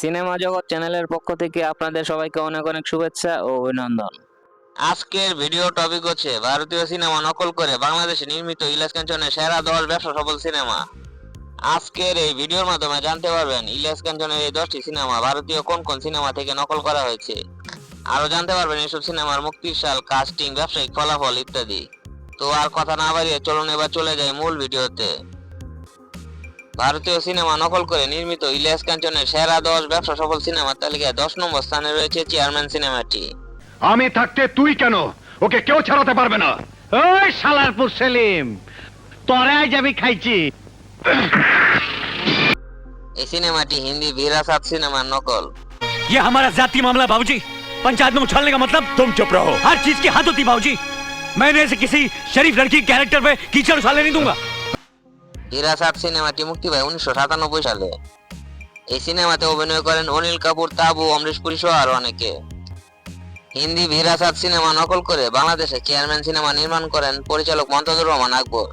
Cinema জগৎ চ্যানেলের পক্ষ থেকে আপনাদের সবাইকে অনেক অনেক শুভেচ্ছা ও অভিনন্দন। আজকের ভিডিও টপিক হচ্ছে ভারতীয় সিনেমা নকল করে বাংলাদেশে নির্মিত ইলিয়াস কাঞ্চনের সেরা দশ ব্যবসা সফল সিনেমা। আজকের এই ভিডিওর মাধ্যমে জানতে পারবেন ইলিয়াস কাঞ্চনের এই দশটি সিনেমা ভারতীয় কোন কোন সিনেমা থেকে নকল করা হয়েছে। আরও জানতে পারবেন এসব সিনেমার মুক্তির সাল কাস্টিং ব্যবসায়িক ফলাফল ইত্যাদি। তো আর কথা না বাড়িয়ে চলুন এবার চলে যাই মূল ভিডিওতে। ভারতীয় সিনেমা নকল করে নির্মিত ইলিয়াস কাঞ্চনের সেরা দশ ব্যবসা সফল সিনেমার তালিকায় দশ নম্বর স্থানে রয়েছে চেয়ারম্যান সিনেমাটি আমি থাকতে তুই কেন ওকে কেউ ছাড়াতে পারবে না ওই সালারপুর সেলিম তোরে আজ আমি খাইছি এই সিনেমাটি হিন্দি ভিরাসাত সিনেমার নকল ये हमारा जाति मामला है बाबूजी पंचायत में उछालने का मतलब तुम चुप रहो हर चीज की हद होती है बाबूजी मैंने ऐसे किसी शरीफ लड़की के कैरेक्टर पे कीचड़ उछालने नहीं दूंगा ভিরাসাত সিনেমাটি মুক্তি পায় উনিশশো সাতানব্বই সালে। এই সিনেমাতে অভিনয় করেন অনিল কাপুর, তাবু, অমরিশ পুরী সহ আরও অনেকে। হিন্দি ভিরাসাত সিনেমা নকল করে বাংলাদেশে চেয়ারম্যান সিনেমা নির্মাণ করেন পরিচালক মন্তাজুর রহমান আকবর।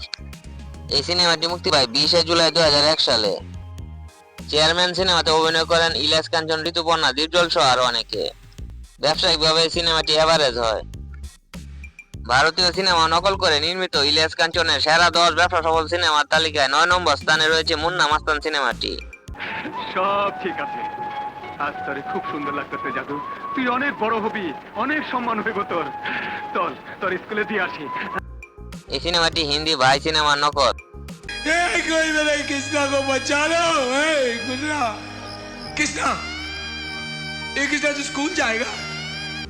এই সিনেমাটি মুক্তি পায় বিশে জুলাই দু হাজার এক সালে। চেয়ারম্যান সিনেমাতে অভিনয় করেন ইলিয়াস কাঞ্চন, ঋতুপর্ণা, দীপজল সহ আরও অনেকে। ব্যবসায়িকভাবে সিনেমাটি এভারেজ হয়। ভারতীয় সিনেমা নকল করে নির্মিত ইলিয়াস কাঞ্চনের সেরা দশ ব্যবসা সফল সিনেমার তালিকায় নয় নম্বর স্থানে রয়েছে মুন্না মাস্তান সিনেমাটি সব ঠিক আছে আজ তোরে খুব সুন্দর লাগতেছে জাদু তুই অনেক বড় হবি অনেক সম্মান হইব তোর চল তোর স্কুলে দিয়ে আসি এই সিনেমাটি হিন্দি ভাই সিনেমার নকল ए, कोई मेरे कृष्णा को बचा लो ए, कृष्णा कृष्णा ये कृष्णा तो स्कूल जाएगा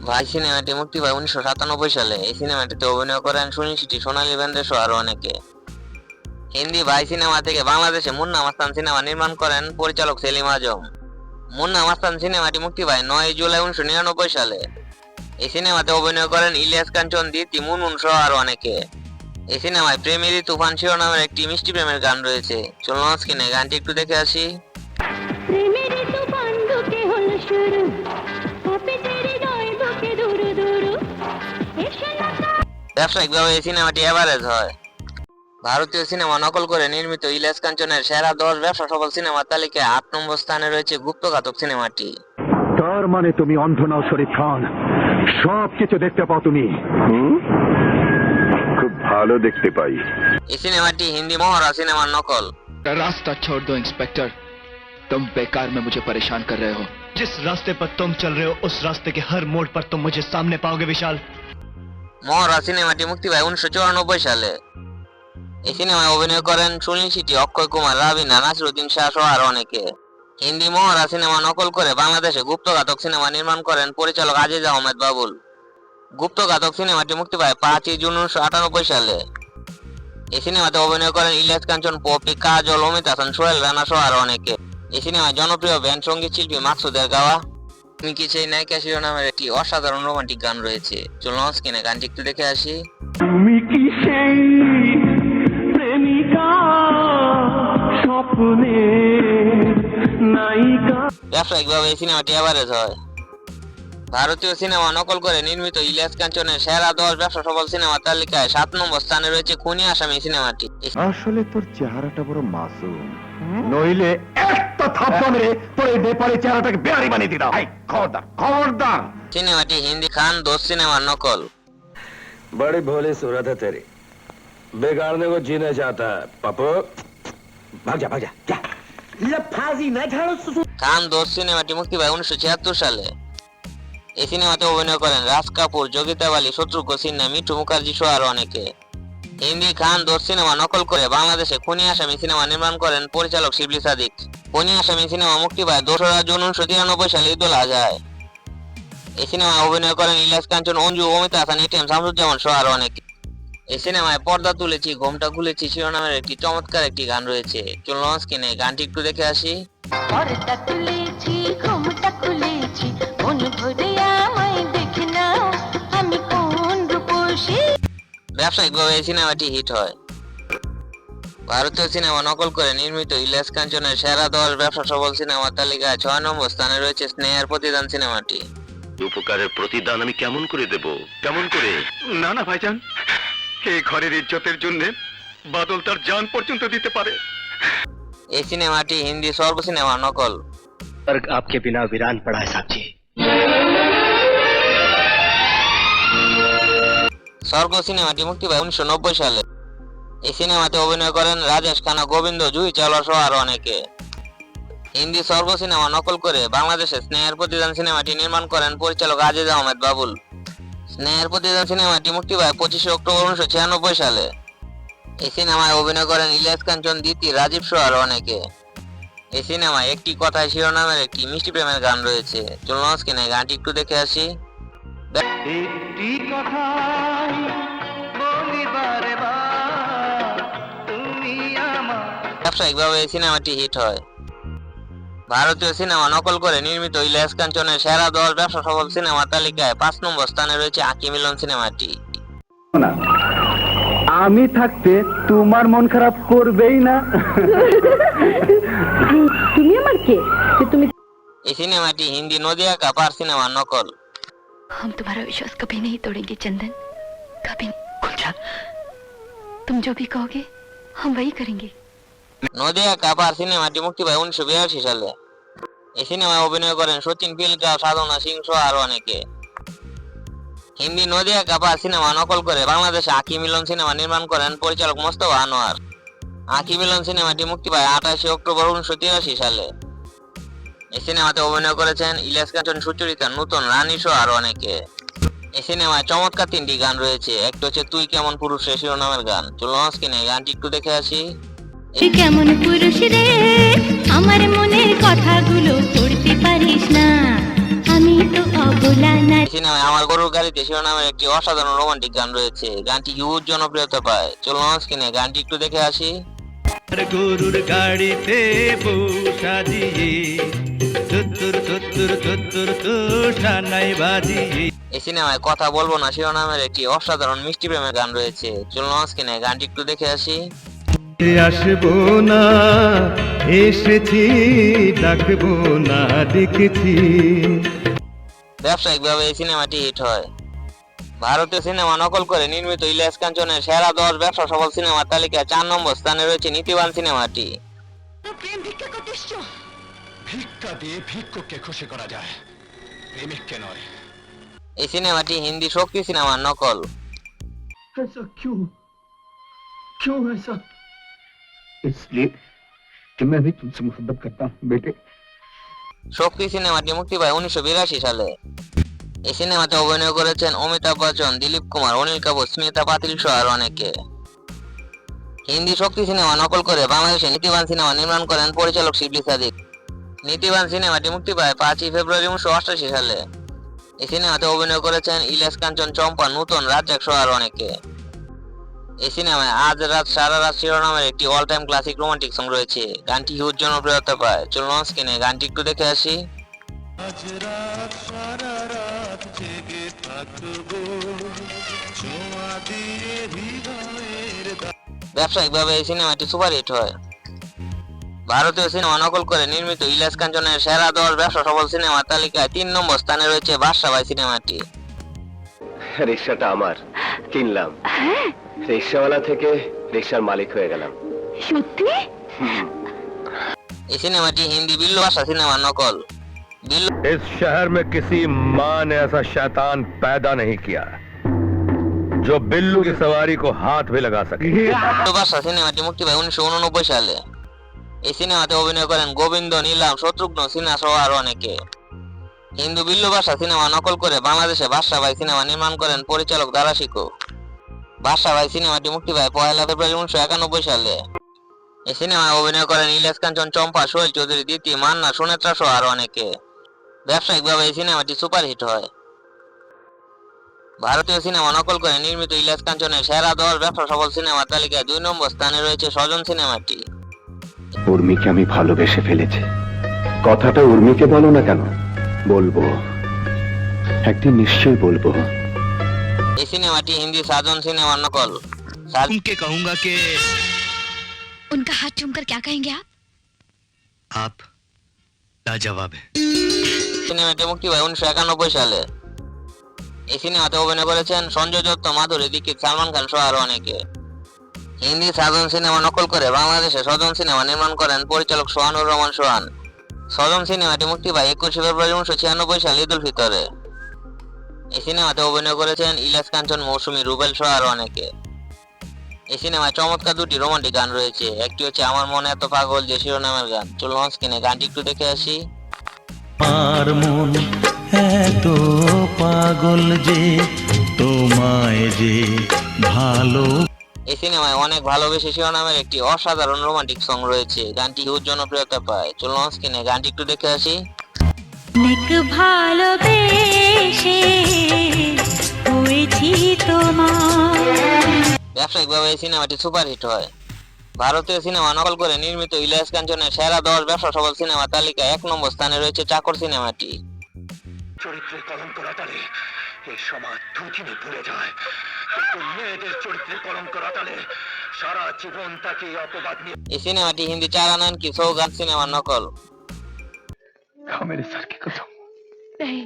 ভাই সিনেমাটি মুক্তি পায় উনিশশো সাতানব্বই সালে। এই সিনেমাটিতে অভিনয় করেন সিটি সোনালী বেন্দ্রে সহ আরও অনেকে। হিন্দি ভাই সিনেমা থেকে বাংলাদেশে মুন্না মাস্তান সিনেমা নির্মাণ করেন পরিচালক সেলিম আজম। মুন্না মাস্তান সিনেমাটি মুক্তি পায় নয় জুলাই উনিশশো নিরানব্বই সালে। এই সিনেমাতে অভিনয় করেন ইলিয়াস কাঞ্চন দিতি মুনমুন সহ আরও অনেকে। এই সিনেমায় প্রেমেরই তুফান শিরোনামের একটি মিষ্টি প্রেমের গান রয়েছে। চলুন স্ক্রিনে গানটি একটু দেখে আসি। তুফান হল শুরু। ব্যবসায়িকভাবে এই সিনেমাটি এভারেজ হয় ভারতীয় সিনেমা নকল করে নির্মিত ইলিয়াস কাঞ্চনের সেরা দশ ব্যবসা সফল সিনেমার তালিকায় আট নম্বর স্থানে রয়েছে গুপ্তঘাতক সিনেমাটি তার মানে তুমি অন্ধ নাও শরীফ খান সব কিছু দেখতে পাও তুমি খুব ভালো দেখতে পাই এই সিনেমাটি হিন্দি মহড়া সিনেমার নকল रास्ता छोड़ दो इंस्पेक्टर तुम बेकार में मुझे परेशान कर रहे हो जिस रास्ते पर तुम चल रहे हो उस रास्ते के हर मोड़ पर तुम मुझे सामने पाओगे विशाल মহড়া সিনেমাটি মুক্তি পায় উনিশশো চুরানব্বই সালে। এই সিনেমায় অভিনয় করেন সুনীল সিটি অক্ষয় কুমার, রাবিনা, নাসিরুদ্দিন শাহ সহ আরও অনেকে। হিন্দি মহড়া সিনেমা নকল করে বাংলাদেশে গুপ্তঘাতক সিনেমা নির্মাণ করেন পরিচালক আজিজ আহমেদ বাবুল। গুপ্তঘাতক সিনেমাটি মুক্তি পায় পাঁচই জুন উনিশশো আটানব্বই সালে। এই সিনেমাতে অভিনয় করেন ইলিয়াস কাঞ্চন, পপি কাজল, অমিত হাসান, সোহেল রানা সহ আরও অনেকে। এই সিনেমায় জনপ্রিয় ব্যান্ড সংগীত শিল্পী মাকসুদের গাওয়া। তুমি কি সেই নায়িকা শিরোনামের একটি অসাধারণ রোমান্টিক গান রয়েছে? চলুন স্ক্রিনে গানটি একটু দেখে আসি। তুমি কি সেই প্রেমিকা স্বপ্নে নায়িকা? ব্যবসায়িকভাবে এই সিনেমাটি এভারেজ হয়। ভারতীয় সিনেমা নকল করে নির্মিত ইলিয়াস কাঞ্চনের সেরা দশ ব্যবসা সফল সিনেমার তালিকায় সাত নম্বর স্থানে রয়েছে খুনি আসামি সিনেমাটি। আসলে তোর চেহারাটা বড় মাসুম। নইলে একটা থাপ্পা মেরে তোর এই বেপারে চেহারাটাকে বেয়ারি বানিয়ে দিতাম এই, খবরদার খবরদার সিনেমাটি হিন্দি খান দোষ সিনেমার নকল बड़ी भोली सूरत है तेरी बिगाड़ने को जीना चाहता है पप्पू भाग जा भाग जा जा খান দোষ সিনেমাটি মুক্তি পায় উনিশশো ছিয়াত্তর সালে এই সিনেমাতে অভিনয় করেন রাজ কাপুর যোগিতা বালি শত্রুঘ্ন সিনহা মিঠু মুখার্জি সহ আরো অনেকে হিন্দি খান দোষ সিনেমা নকল করে বাংলাদেশে খুনি আসামি সিনেমা নির্মাণ করেন পরিচালক শিবলি সাদিক। খুনি আসামি সিনেমা মুক্তি পায় দোসরা জুন উনিশশো তিরানব্বই সালে ঈদুল আজহায়। এই সিনেমায় অভিনয় করেন ইলিয়াস কাঞ্চন, অঞ্জু, অমিতা হাসান এটিএম শামসুজ্জামান সহ আরও অনেকে। এই সিনেমায় পর্দা তুলেছি, ঘোমটা খুলেছি, শিরোনামের একটি চমৎকার একটি গান রয়েছে। চলুন স্ক্রিনে গানটি একটু দেখে আসি। পর্দা তুলেছি, ঘুমটা খুলেছি, মন ভরে ব্যবসায়িকভাবে এই সিনেমাটি হিট হয় ভারতীয় সিনেমা নকল করে নির্মিত ইলিয়াস কাঞ্চনের সেরা দশ ব্যবসা সফল সিনেমার তালিকায় ছয় নম্বর স্থানে রয়েছে স্নেহের প্রতিদান সিনেমাটি উপকারের প্রতিদান আমি কেমন করে দেব কেমন করে না না ভাইজান এই ঘরের ইজ্জতের জন্য বাদল তার জান পর্যন্ত দিতে পারে এই সিনেমাটি হিন্দি সর্ব সিনেমা নকল स्वर्ग आपके बिना वीरान पड़ा है साहब जी স্বর্গ সিনেমাটি মুক্তি পায় উনিশশো নব্বই সালে। এই সিনেমাতে অভিনয় করেন রাজেশ খানা, গোবিন্দ জুহি চাওলা সহ আরও অনেকে। হিন্দি স্বর্গ সিনেমা নকল করে বাংলাদেশে স্নেহের প্রতিদান সিনেমাটি নির্মাণ করেন পরিচালক আজিজ আহমেদ বাবুল। স্নেহের প্রতিদান সিনেমাটি মুক্তি পায় পঁচিশে অক্টোবর উনিশশো ছিয়ানব্বই সালে। এই সিনেমায় অভিনয় করেন ইলিয়াস কাঞ্চন দিতি রাজীব সহ আরও অনেকে। এই সিনেমায় একটি কথায় শিরোনামের একটি মিষ্টি প্রেমের গান রয়েছে। চলুন আজকে না গানটি একটু দেখে আসি। একটি কথাই বলিবারে তুমি আমার ব্যবসায়িকভাবে এই সিনেমাটি হিট হয়। ভারতীয় সিনেমা নকল করে নির্মিত ইলিয়াস কাঞ্চনের সেরা দশ ব্যবসা সফল সিনেমা তালিকায় পাঁচ নম্বর স্থানে রয়েছে আঁকি মিলন সিনেমাটি। আমি থাকতে তোমার মন খারাপ করবেই না। তুমি আমার কে? তুমি এই সিনেমাটি হিন্দি নদিয়া কাপার সিনেমা নকল। हम तुम्हारा विश्वास कभी नहीं तोड़ेंगे चंदन कभी नहीं गुलजा तुम जो भी कहोगे हम वही करेंगे নদিয়া কাপার সিনেমাটি মুক্তি পায় উনিশশো বিরাশি সালে এই সিনেমায় অভিনয় করেন সচিন পিলকা সাধনা সিং সহ আরো অনেকে হিন্দি নদিয়া কাপার সিনেমা নকল করে বাংলাদেশে আঁকি মিলন সিনেমা নির্মাণ করেন পরিচালক মোস্তফা আনোয়ার আঁকি মিলন সিনেমাটি মুক্তি পায় আঠাশে অক্টোবর উনিশশো তিরাশি সালে এই সিনেমাতে অভিনয় করেছেন ইলিয়াস কাঞ্চন সুচরিতা নতুন রানী সহ আরও অনেকে। এই সিনেমায় চমৎকার তিনটি গান রয়েছে। একটা হচ্ছে তুই কেমন পুরুষ রে শিরোনামের গান। চলুন আজকে নেই গানটি একটু দেখে আসি। তুই কেমন পুরুষ রে আমার মনের কথাগুলো পড়তে পারিস না। আমি তো অবলা না। এই সিনেমায় আমার গরুর গাড়িতে শিরোনামের একটি অসাধারণ রোমান্টিক গান রয়েছে। গানটি হিউজ জনপ্রিয়তা পায়। চলুন স্ক্রিনে গানটি একটু দেখে আসি। গরুর গাড়িতে বসা দিয়ে তুত্তুর তুত্তুর তুত্তুর তুষানাই বাজিয়ে এই সিনেমায় কথা বলব না শিরোনামের একটি অসাধারণ মিষ্টি প্রেমের গান রয়েছে। চলুন স্ক্রিনে গানটি একটু দেখে আসি। আসব না এসেছি ডাকবো না দেখেছি। ব্যবসায়িকভাবে এই সিনেমাটি হিট হয়। ভারতীয় সিনেমা নকল করে নির্মিত ইলিয়াস কাঞ্চনের সেরা দশ ব্যবসা সফল সিনেমার তালিকায় চার নম্বর স্থানে রয়েছে নীতিবান সিনেমাটি। ভিক্ষা দিয়ে ভিক্ষুককে খুশি করা যায় প্রেমিককে নয় এই সিনেমাটি হিন্দি শক্তি সিনেমার নকল ऐसा क्यों क्यों ऐसा इसलिए कि मैं भी तुमसे मोहब्बत करता हूँ बेटे শক্তি সিনেমাটি মুক্তি পায় উনিশশো বিরাশি সালে এই সিনেমাতে অভিনয় করেছেন অমিতাভ বচ্চন দিলীপ কুমার অনিল কাপুর স্মিতা পাতিল সহ আরো অনেকে হিন্দি শক্তি সিনেমা নকল করে বাংলাদেশে নীতিবান সিনেমা নির্মাণ করেন পরিচালক শিবলি সাদিক নীতিবান সিনেমাটি মুক্তি পায় পাঁচই ফেব্রুয়ারি উনিশশো অষ্টাশি সালে। এই সিনেমাতে অভিনয় করেছেন ইলিয়াস কাঞ্চন চম্পা নূতন রাজ্জাক সহ আরও অনেকে। এই সিনেমায় আজ রাত সারা রাত শিরোনামের একটি all time classic romantic song রয়েছে। গানটি হিউজ জনপ্রিয়তা পায়। চলুন স্ক্রিনে গানটি একটু দেখে আসি। ব্যবসায়িকভাবে এই সিনেমাটি সুপারহিট হয়। ভারতীয় সিনেমা নকল করে নির্মিত ইলিয়াস কাঞ্চনের সেরা দশ ব্যবসা সফল সিনেমার তালিকায় তিন নম্বর স্থানে রয়েছে বাদশাবাই সিনেমাটি রিক্সাটা আমার কিনলাম রিক্সাওয়ালা থেকে রিক্সার মালিক হয়ে গেলাম সত্যি এই সিনেমাটি হিন্দি বিল্লু ভাষা সিনেমার নকল বিল্লু इस शहर में किसी माँ ने ऐसा शैतान पैदा नहीं किया जो बिल्लू की सवारी को हाथ भी लगा सके ভাষা সিনেমাটি মুক্তি পায় উনিশশো উননব্বই সালে এই সিনেমাতে অভিনয় করেন গোবিন্দ, নীলাম, শত্রুঘ্ন, সিনহা সহ আরও অনেকে। হিন্দু বিল্লু ভাষা সিনেমা নকল করে বাংলাদেশে বাদশাভাই সিনেমা নির্মাণ করেন পরিচালক দারা শিকো। বাদশাভাই সিনেমাটি মুক্তি পায় পয়লা ফেব্রুয়ারি উনিশশো একানব্বই সালে। এই সিনেমায় অভিনয় করেন ইলিয়াস কাঞ্চন চম্পা, সোহেল চৌধুরী দিতি মান্না, সুনেত্রা সহ আরও অনেকে। ব্যবসায়িকভাবে এই সিনেমাটি সুপারহিট হয়। ভারতীয় সিনেমা নকল করে নির্মিত ইলিয়াস কাঞ্চনের সেরা দল ব্যবসা সফল সিনেমার তালিকায় দুই নম্বর স্থানে রয়েছে স্বজন সিনেমাটি। উর্মিকে আমি ভালোবেসে ফেলেছি কথাটা উর্মিকে বলো না কেন বলবো একদিন নিশ্চয়ই বলবো এই সিনেমাটি হিন্দি সাজন সিনেমার নকল সাজ- उनके कहूंगा कि उनका हाथ चूमकर क्या कहेंगे आप आप लाजवाब है সিনেমাটি মুক্তি পায় উনিশশো একানব্বই সালে এই সিনেমাতে অভিনয় করেছেন সঞ্জয় দত্ত মাধুরী দীক্ষিত সালমান খান সহ আরো অনেকে হিন্দি সাজন সিনেমা নকল করে বাংলাদেশে স্বজন সিনেমা নির্মাণ করেন পরিচালক সোহানুর রহমান সোহান। সজম সিনেমাটি মুক্তি পায় একুশে ফেব্রুয়ারি উনিশশো ছিয়ানব্বই সাল ঈদ উল ফিতরে। এই সিনেমাতে অভিনয় করেছেন ইলাস কাঞ্চন, মৌসুমী, রুবেল সহ আরও অনেকে। এই সিনেমায় চমৎকার দুটি রোমান্টিক গান রয়েছে। একটি হচ্ছে আমার মনে এত পাগল যে শিরোনামের গান। চলুন স্ক্রিনে গানটি একটু দেখে আসি। আমার মন এত পাগল যে তোমায় যে ভালো এই সিনেমায় অনেক ভালোবেসে শিরোনামের একটি অসাধারণ রোমান্টিক সং রয়েছে। গানটি হিউজ জনপ্রিয়তা পায়। চলুন স্ক্রিনে গানটি একটু দেখে আসি। অনেক ভালোবেসে হয়েছি তোমার ব্যবসায়িকভাবে এই সিনেমাটি সুপারহিট হয়। ভারতীয় সিনেমা নকল করে নির্মিত ইলিয়াস কাঞ্চনের সেরা দশ ব্যবসা সফল সিনেমা তালিকায় এক নম্বর স্থানে রয়েছে চাকর সিনেমাটি। চরিত্রের কলঙ্ক এই সমাজ থুথিনে ভুলে যায় কিন্তু মেয়েদের চরিত্রে কলঙ্ক রাটালে সারা জীবন তাকে এই অপবাদ নিয়ে এই সিনেমাটি হিন্দি চার আনান কি সৌগাত সিনেমার নকল खाओ मेरे सर की कसम नहीं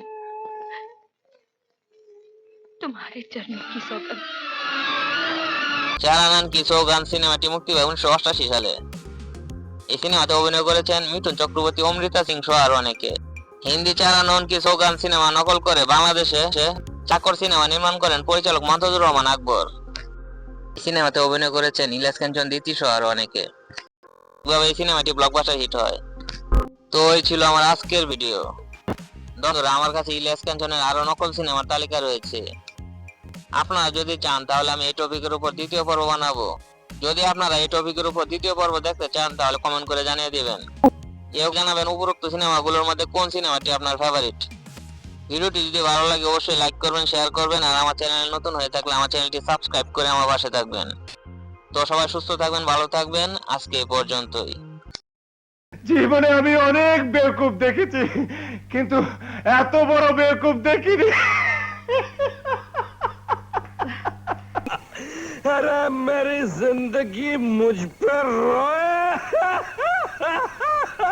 तुम्हारे चरणों की सौगंध চার আনান কি সৌগান সিনেমাটি মুক্তি পায় উনিশশো অষ্টাশি সালে এই সিনেমাতে অভিনয় করেছেন মিঠুন চক্রবর্তী অমৃতা সিং সহ আরো অনেকে হিন্দি আনান কি সৌগান সিনেমা নকল করে বাংলাদেশে চাকর সিনেমা নির্মাণ করেন পরিচালক মাহমুদুর রহমান আকবর। সিনেমাতে অভিনয় করেছেন ইলাস কাঞ্চন দিতি সহ আরও অনেকে। এই সিনেমাটি ব্লকবাস্টার হিট হয়। তো এই ছিল আমার আজকের ভিডিও বন্ধুরা আমার কাছে ইলিয়াস কাঞ্চনের আরও নকল সিনেমার তালিকা রয়েছে। আপনারা যদি চান, তাহলে আমি এই টপিকের উপর দ্বিতীয় পর্ব বানাবো। যদি আপনারা এই টপিকের উপর দ্বিতীয় পর্ব দেখতে চান, তাহলে কমেন্ট করে জানিয়ে দিবেন। এও জানাবেন উপরোক্ত সিনেমাগুলোর মধ্যে কোন সিনেমাটি আপনার ফেভারিট ভিডিওটি যদি ভালো লাগে অবশ্যই লাইক করবেন শেয়ার করবেন আর আমার চ্যানেল নতুন হয়ে থাকলে আমার চ্যানেলটি সাবস্ক্রাইব করে আমার পাশে থাকবেন। তো সবাই সুস্থ থাকবেন ভালো থাকবেন আজকে এ পর্যন্তই। জীবনে আমি অনেক বেকুব দেখেছি কিন্তু এত বড় বেকুব দেখিনি। আরে मेरी জিন্দগি मुझ পর रोए